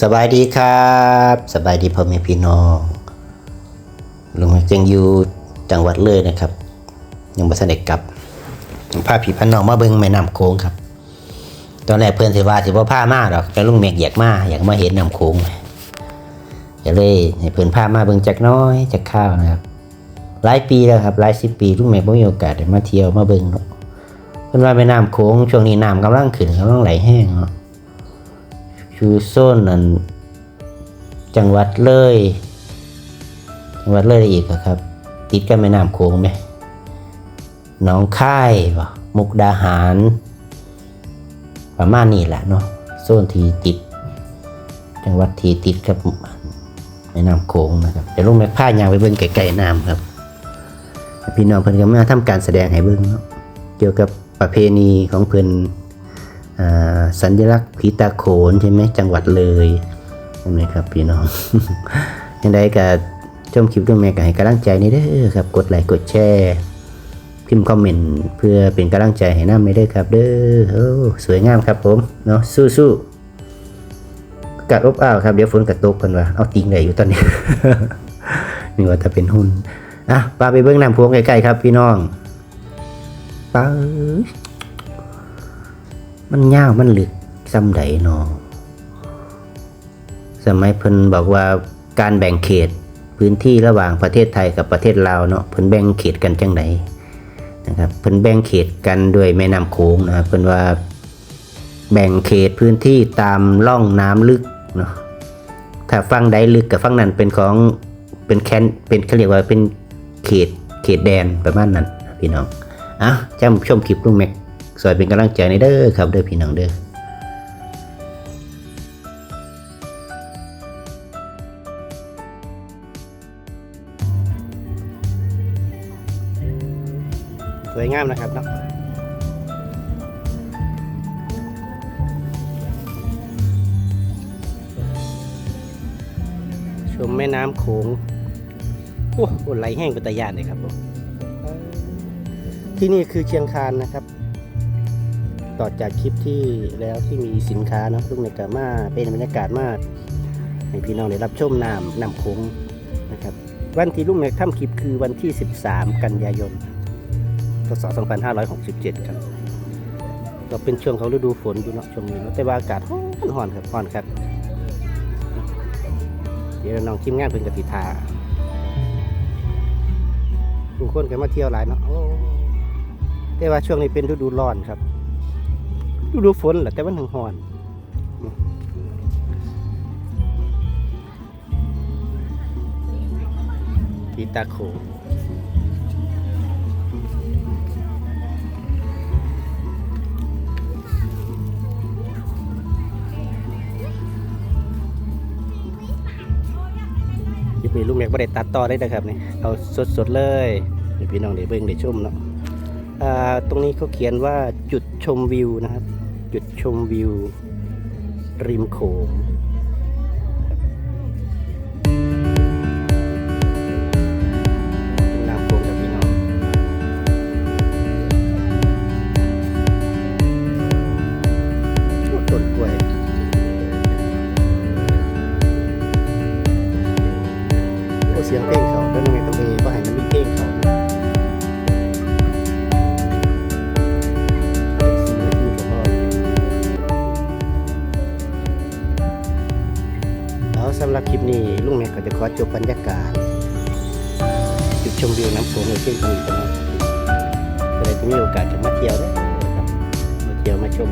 สบายดีครับสบายดีพ่อแม่พี่น้องลุงยังอยู่จังหวัดเลยนะครับ ยังบ่ทันได้กลับพาพี่พันน้องมาเบิ่งแม่น้ำโขงครับ ตอนแรกเพื่อนสิว่าสิบ่พามาดอกแต่ลุงเมกอยากมาอยากมาเห็นน้ำโขงก็เลยให้เพื่อนพามาเบิ่งจักน้อยจักข้าวนะครับหลายปีแล้วครับหลายสิบปีลุงเมกบ่มีโอกาสได้มาเที่ยวมาเบิ่งเนาะเพิ่นว่าแม่น้ำโขงช่วงนี้น้ำกำลังขึ้นกำลังไหลแห้งเนาะ คือโซนนั้น จังหวัดเลย จังหวัดเลยได้อีกอะครับ ติดกับแม่น้ำโขงไหมหน้องค่ายบ่มุกดาหาร ประมาณนี้แหละเนาะโซนที่ติด จังหวัดที่ติดกับแม่น้ำโขงนะครับเดี๋ยวลุงแม่ผ้ายางไปเบิ่งไกลๆน้ำครับ พี่น้องเพิ่นก็มาทำการแสดงให้เบิ่งเนาะเกี่ยวกับประเพณีของเพิ่นอ่า สัญลักษณ์ผีตาโขนใช่ไหมจังหวัดเลยใช่ไหมครับพี่น้องยังไงก็ชมคลิปด้วยแม่ก็ให้กำลังใจนี่เด้อครับ กดไลค์กดแชร์พิมพ์คอมเมนต์เพื่อเป็นกำลังใจให้น้ำไม่ได้ครับ เด้อโอ้สวยงามครับผมเนาะสู้ๆกัดอบอ้าวครับเดี๋ยวฝนกัดตกกันว่าเอาติงไหนอยู่ตอนนี้นี่ว่าถ้าเป็นหุ้นอะปาไปเบื้องน้ำพวงใกล้ๆครับพี่น้องไป มันยาวมันลึกซ้ำใดเนอสมัยเพิ่นบอกว่าการแบ่งเขตพื้นที่ระหว่างประเทศไทยกับประเทศลาวเนาะเพิ่นแบ่งเขตกันจังไดนะครับเพิ่นแบ่งเขตกันด้วยแม่น้ำโขงนะครับเพิ่นว่าแบ่งเขตพื้นที่ตามร่องน้ำลึกเนาะถ้าฟังใดลึกกับฟังนั้นเป็นของเป็นแคนเป็นเขาเรียกว่าเป็นเขตเขตแดนประมาณนั้นพี่น้องอะจำชมคลิปลุงแม็ก สวยเป็นกำลังใจในเด้อครับเด้อพี่น้องเด้อสวยงามนะครับเนาะชมแม่น้ำโขงโอ้โหไหลแห้งเป็นตะยานเลยครับผมที่นี่คือเชียงคานนะครับ ต่อจากคลิปที่แล้วที่มีสินค้าเนาะลูกในกามาเป็นบรรยากาศมากให้พี่น้องได้รับชมน้ำน้ำโขงนะครับวันที่ลุงในทำคลิปคือวันที่ 13 กันยายนพศ2567 ครับก็เป็นช่วงเของฤดูฝนอยู่เนาะช่วงนี้เนาะแต่ว่าอากาศร้อนร้อนครับร้อนครับเดี๋ยวน้องทีมงานเพิ่นกติทาทุกคนกันมาเที่ยวหลายเนาะแต่ว่าช่วงนี้เป็นฤดูร้อนครับ ฤดูฝนแหละแต่มันถึงหอนปีตาโขยิบมีลูกแม็กบ่ได้ตัดต่อได้นะครับนี่เอาสดๆเลยพี่น้องได้เบิ่งได้ชมเนาะตรงนี้เขาเขียนว่าจุดชมวิวนะครับ จุดชมวิว ริมโขงน้ำโขงกับพี่น้องโอ้ต้นกล้วยเสียงเพลงเขาแล้วทำไมต้องไปว่าให้ สำหรับคลิปนี้ลุงแม็กก็จะขอจบบรรยากาศจุดชมวิวน้ำโขงในเช่นนี้กันนะก็เลยจะมีโอกาสจะมาเที่ยวด้วยนะมาเที่ยวมาชม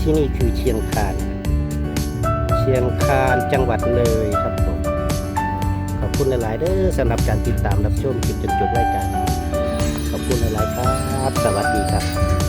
ที่นี่คือเชียงคาน เชียงคานจังหวัดเลยครับผมขอบคุณหลาย ๆ เด้อสำหรับการติดตามรับชมคลิปจนจบรายการขอบคุณหลาย ๆ ครับ สวัสดีครับ